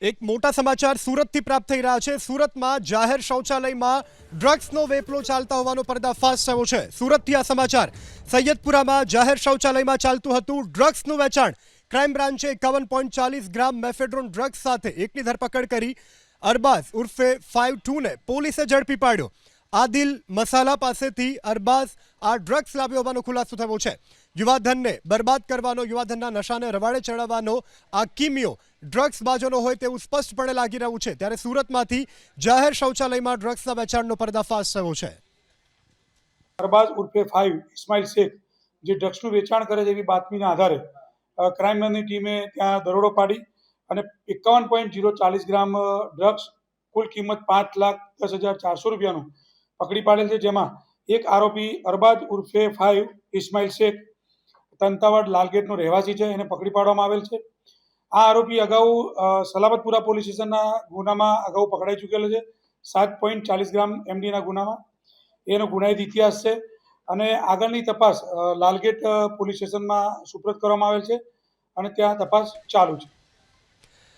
એક મોટા સમાચાર સુરતથી પ્રાપ્ત થઈ રહ્યા છે. સુરતમાં જાહેર શૌચાલયમાં ડ્રગ્સનો વેપલો ચાલતા હોવાનો પર્દાફાશ થયો છે. સુરતથી આ સમાચાર. સૈયદપુરામાં જાહેર શૌચાલયમાં ચાલતું હતું ડ્રગ્સનું વેચાણ. ક્રાઇમ બ્રાન્ચે એકાવન પોઈન્ટ ચાલીસ ગ્રામ મેફેડ્રોન ડ્રગ્સ સાથે એકની ધરપકડ કરી. અરબાઝ ઉર્ફે ફાઇવ ટુને પોલીસે ઝડપી પાડ્યો. આદિલ મસાલા પાસેથી અરબાઝ આ ડ્રગ્સ લાવ્યો હોવાનો ખુલાસો થયો છે. યુવાધનને બરબાદ કરવાનો, યુવાધનના નશાને રવાડે ચડાવવાનો આ કિમિયો ડ્રગ્સ બાજુનો હોય તેવું સ્પષ્ટપણે લાગી રહ્યું છે. ત્યારે સુરતમાંથી જાહેર શૌચાલયમાં ડ્રગ્સના વેચાણનો પર્દાફાશ થયો છે. અરબાઝ ઉર્ફે ફાઇવ ઇસ્માઇલ શેખ જે ડ્રગ્સનું વેચાણ કરે છે એવી બાતમીના આધારે ક્રાઇમ બ્રાન્ચની ટીમે ત્યાં દરોડો પાડી અને એકાવન પોઈન્ટ જીરો ચાલીસ ગ્રામ ડ્રગ્સ કુલ કિંમત પાંચ લાખ દસ હજાર ચારસો રૂપિયાનું પકડી પાડેલ છે, જેમાં એક આરોપી અરબાજ ઉર્ફે ફાઇવ ઇસ્માઇલ શેખ તંતાવાડ લાલગેટનો રહેવાસી છે, એને પકડી પાડવામાં આવેલ છે. આ આરોપી અગાઉ સલામતપુરા પોલીસ સ્ટેશનના ગુનામાં અગાઉ પકડાઈ ચૂકેલો છે, સાત પોઈન્ટ ચાલીસ ગ્રામ એમડીના ગુનામાં. એનો ગુનાહિત ઇતિહાસ છે અને આગળની તપાસ લાલગેટ પોલીસ સ્ટેશનમાં સુપ્રત કરવામાં આવેલ છે અને ત્યાં તપાસ ચાલુ છે.